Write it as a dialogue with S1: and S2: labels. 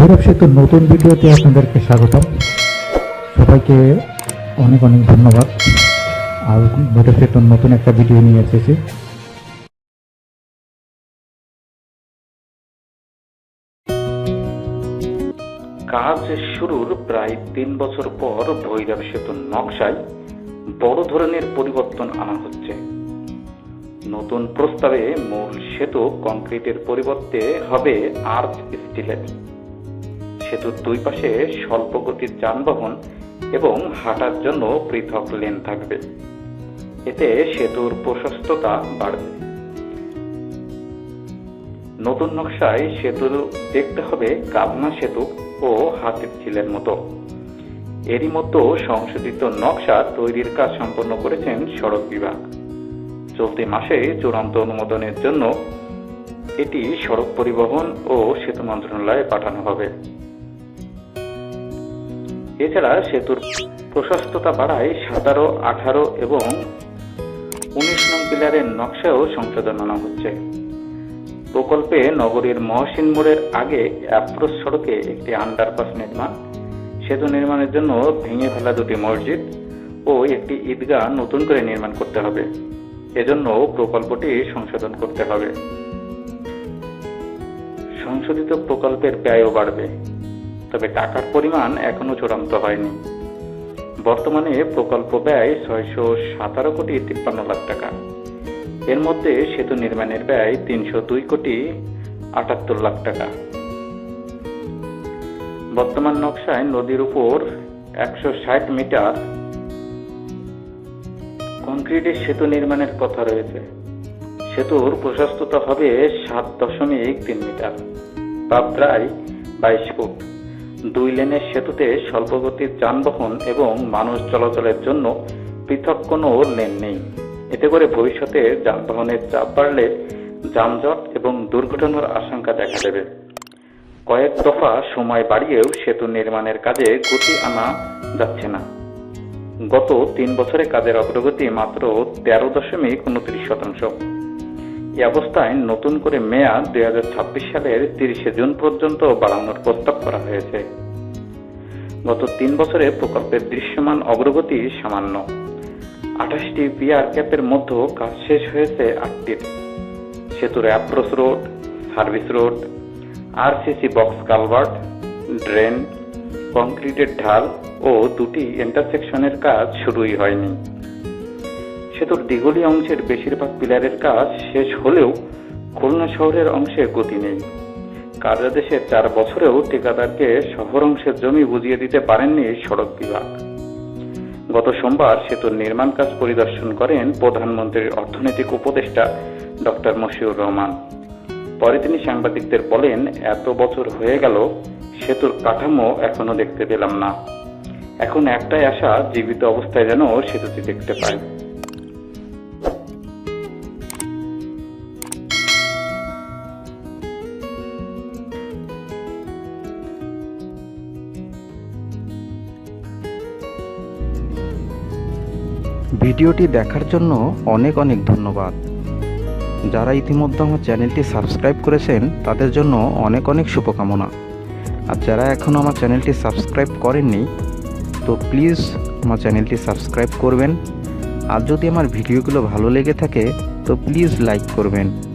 S1: ভৈরব সেতু নতুন ভিডিওতে আপনাদেরকে স্বাগতম। সবাইকে অনেক অনেক ধন্যবাদ। আর ভৈরব সেতুর নতুন একটা ভিডিও নিয়ে এসেছি।
S2: কাজ শুরুর প্রায় তিন বছর পর ভৈরব সেতুর নকশায় বড় ধরনের পরিবর্তন আনা হচ্ছে। নতুন প্রস্তাবে মূল সেতু কংক্রিটের পরিবর্তে হবে আর্চ স্টিলের। সেতুর দুই পাশে স্বল্প গতির যানবাহন এবং হাঁটার জন্য পৃথক লেন থাকবে। এতে সেতুর প্রশস্ততা বাড়বে। নতুন নকশায় সেতু দেখতে হবে কালনা সেতু ও হাতির ঝিলের মতো। এরই মতো সংশোধিত নকশা তৈরির কাজ সম্পন্ন করেছেন সড়ক বিভাগ। চলতি মাসে চূড়ান্ত অনুমোদনের জন্য এটি সড়ক পরিবহন ও সেতু মন্ত্রণালয়ে পাঠানো হবে। এছাড়া সেতুর প্রশস্ততা বাড়ায় সতেরো, আঠারো এবং উনিশ নং পিলারের নকশাও সংশোধন আনা হচ্ছে। প্রকল্পে নগরীর মহসিন মোড়ের আগে অ্যাপ্রোচ সড়কে একটি আন্ডারপাস নির্মাণ, সেতু নির্মাণের জন্য ভেঙে ফেলা দুটি মসজিদ ও একটি ঈদগাহ নতুন করে নির্মাণ করতে হবে। এজন্য প্রকল্পটি সংশোধন করতে হবে। সংশোধিত প্রকল্পের ব্যয়ও বাড়বে। তবে টাকার পরিমাণ এখনও চূড়ান্ত হয়নি। বর্তমানে প্রকল্প ব্যয় ছয়শো সতেরো কোটি তিপ্পান্ন লাখ টাকা। এর মধ্যে সেতু নির্মাণের ব্যয় তিনশো দুই কোটি আটাত্তর লাখ টাকা। বর্তমান নকশায় নদীর উপর একশো ষাট মিটার কংক্রিটের সেতু নির্মাণের কথা রয়েছে। সেতুর প্রশস্ততা হবে সাত দশমিক তিন মিটার বা প্রায় বাইশ ফুট। দুই লেনের সেতুতে স্বল্পগতির যানবাহন এবং মানুষ চলাচলের জন্য পৃথক কোনো লেন নেই। এতে করে ভবিষ্যতে যানবাহনের চাপ বাড়লে যানজট এবং দুর্ঘটনার আশঙ্কা দেখা দেবে। কয়েক দফা সময় বাড়িয়েও সেতু নির্মাণের কাজে গতি আনা যাচ্ছে না। গত তিন বছরে কাজের অগ্রগতি মাত্র তেরো দশমিক উনত্রিশ শতাংশ। এই অবস্থায় নতুন করে মেয়াদ দুই হাজার ছাব্বিশ সালের তিরিশে জুন পর্যন্ত বাড়ানোর প্রস্তাব করা হয়েছে। গত তিন বছরে প্রকল্পের দৃশ্যমান অগ্রগতি সামান্য। আঠাশটি পিআর ক্যাপের মধ্যে কাজ শেষ হয়েছে আটটির। সেতুর approach road service road RCC box culvert drain কংক্রিটের ঢাল ও দুটি ইন্টারসেকশনের কাজ শুরুই হয়নি। সেতুর দিঘলি অংশের বেশিরভাগ পিলারের কাজ শেষ হলেও খুলনা শহরের অংশে গতি নেই। কার্যাদেশের চার বছরেও ঠিকাদারকে শহর অংশের জমি বুঝিয়ে দিতে পারেননি সড়ক বিভাগ। গত সোমবার সেতুর নির্মাণ কাজ পরিদর্শন করেন প্রধানমন্ত্রীর অর্থনৈতিক উপদেষ্টা ডক্টর মশিউর রহমান। পরে তিনি সাংবাদিকদের বলেন, এত বছর হয়ে গেল, সেতুর কাঠামো এখনও দেখতে পেলাম না। এখন একটাই আশা, জীবিত অবস্থায় যেন সেতুটি দেখতে পাই।
S3: ভিডিওটি দেখার জন্য অনেক অনেক ধন্যবাদ। যারা ইতিমধ্যে আমার চ্যানেলটি সাবস্ক্রাইব করেছেন, তাদের জন্য অনেক অনেক শুভকামনা। আর যারা এখনও আমার চ্যানেলটি সাবস্ক্রাইব করেননি, তো প্লিজ আমার চ্যানেলটি সাবস্ক্রাইব করবেন। আর যদি আমার ভিডিওগুলো ভালো লেগে থাকে, তো প্লিজ লাইক করবেন।